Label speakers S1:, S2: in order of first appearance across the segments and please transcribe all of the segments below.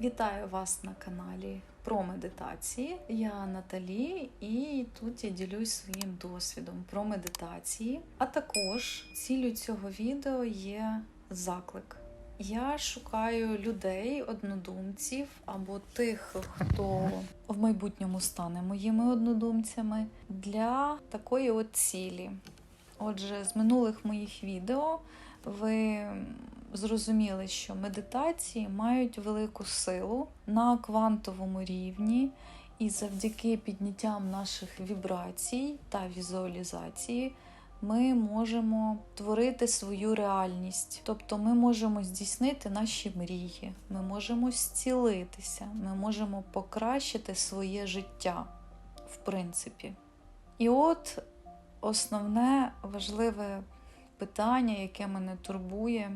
S1: Вітаю вас на каналі про медитації. Я Наталі, і тут я ділюсь своїм досвідом про медитації. А також ціллю цього відео є заклик. Я шукаю людей, однодумців або тих, хто в майбутньому стане моїми однодумцями для такої от цілі. Отже, з минулих моїх відео ви зрозуміли, що медитації мають велику силу на квантовому рівні, і завдяки підняттям наших вібрацій та візуалізації ми можемо творити свою реальність. Тобто ми можемо здійснити наші мрії, ми можемо зцілитися, ми можемо покращити своє життя, в принципі. І от основне важливе питання, яке мене турбує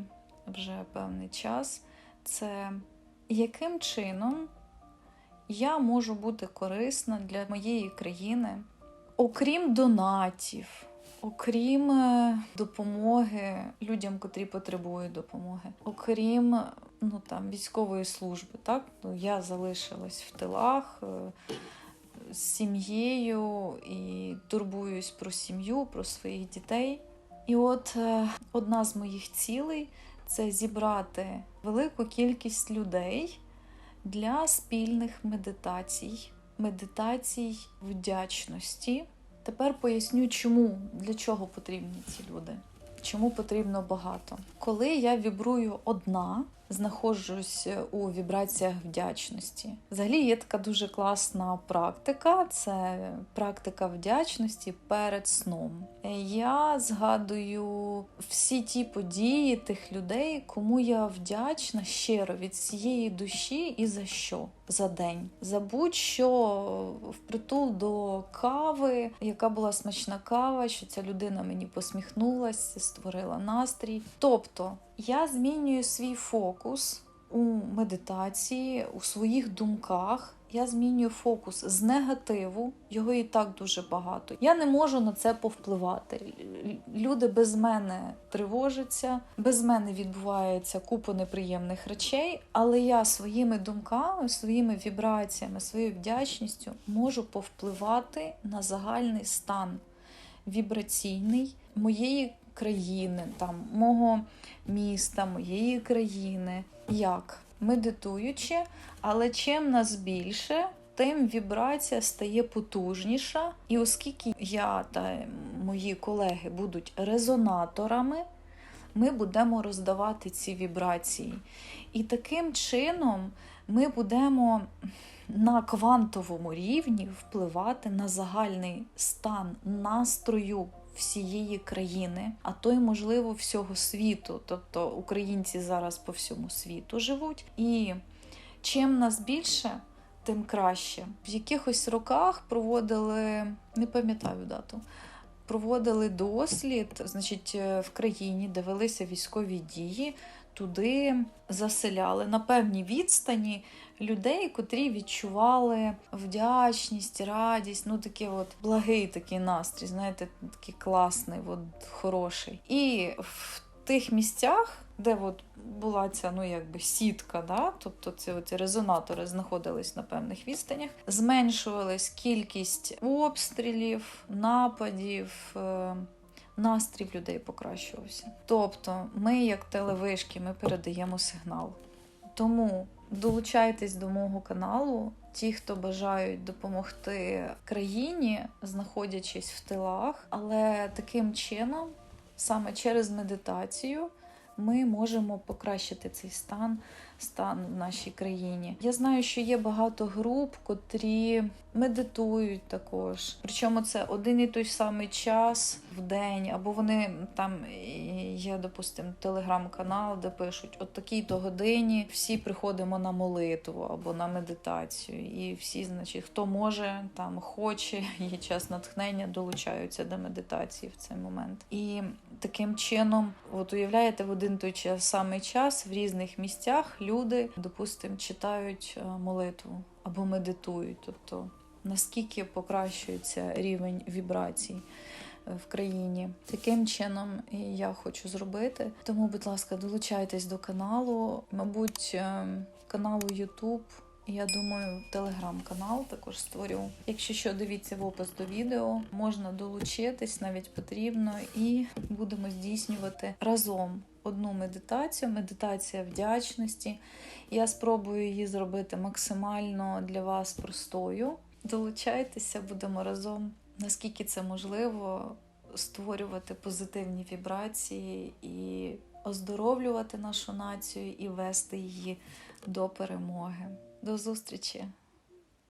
S1: вже певний час, це яким чином я можу бути корисна для моєї країни, окрім донатів, окрім е, допомоги людям, котрі потребують допомоги, окрім ну, там, військової служби. Так? Ну, Я залишилась в тилах. е, З сім'єю і турбуюсь про сім'ю, про своїх дітей. І от е, одна з моїх цілей це зібрати велику кількість людей для спільних медитацій, медитацій вдячності. Тепер поясню, чому для чого потрібні ці люди, чому потрібно багато. Коли я вібрую одна, знаходжусь у вібраціях вдячності. Взагалі є така дуже класна практика це практика вдячності перед сном. Я згадую всі ті події тих людей, кому я вдячна щиро від всієї душі і за що? За день. За будь-що впритул до кави, яка була смачна кава, що ця людина мені посміхнулася, створила настрій. Тобто я змінюю свій фокус у медитації, у своїх думках. Я змінюю фокус з негативу, його і так дуже багато. Я не можу на це повпливати. Люди без мене тривожаться, без мене відбувається купа неприємних речей, але я своїми думками, своїми вібраціями, своєю вдячністю можу повпливати на загальний стан вібраційний моєї країни, там, мого міста, моєї країни. Як? Медитуючи, але чим нас більше, тим вібрація стає потужніша. І оскільки я та мої колеги будуть резонаторами, ми будемо роздавати ці вібрації. І таким чином ми будемо на квантовому рівні впливати на загальний стан настрою всієї країни, а то й, можливо, всього світу. Тобто українці зараз по всьому світу живуть. І чим нас більше, тим краще. В якихось роках проводили, не пам'ятаю дату. Проводили дослід, значить, в країні, де велися військові дії, туди заселяли на певній відстані людей, котрі відчували вдячність, радість, ну такий от благий такий настрій, знаєте, такий класний, от, хороший. І в тих місцях, де от була ця ну якби сітка, да? тобто ці оці резонатори знаходились на певних відстанях, зменшувалась кількість обстрілів, нападів. Настрій в людей покращувався. Тобто, ми, як телевишки, ми передаємо сигнал. Тому долучайтесь до мого каналу. Ті, хто бажають допомогти країні, знаходячись в тилах, але таким чином, саме через медитацію, ми можемо покращити цей стан, стан в нашій країні. Я знаю, що є багато груп, котрі медитують також. Причому це один і той самий час в день, або вони там є, допустимо, телеграм-канал, де пишуть: от такій-то годині всі приходимо на молитву або на медитацію. І всі, значить, хто може, там хоче, є час натхнення, долучаються до медитації в цей момент. І таким чином, от уявляєте, в один той час самий час в різних місцях люди, допустимо, читають молитву або медитують. Тобто наскільки покращується рівень вібрацій в країні. Таким чином і я хочу зробити. Тому, будь ласка, долучайтесь до каналу. Мабуть, каналу YouTube. Я думаю, телеграм-канал також створю. Якщо що, дивіться в опис до відео, можна долучитись, навіть потрібно, і будемо здійснювати разом одну медитацію, медитація вдячності. Я спробую її зробити максимально для вас простою. Долучайтеся, будемо разом, наскільки це можливо, створювати позитивні вібрації і оздоровлювати нашу націю і вести її до перемоги. До зустрічі!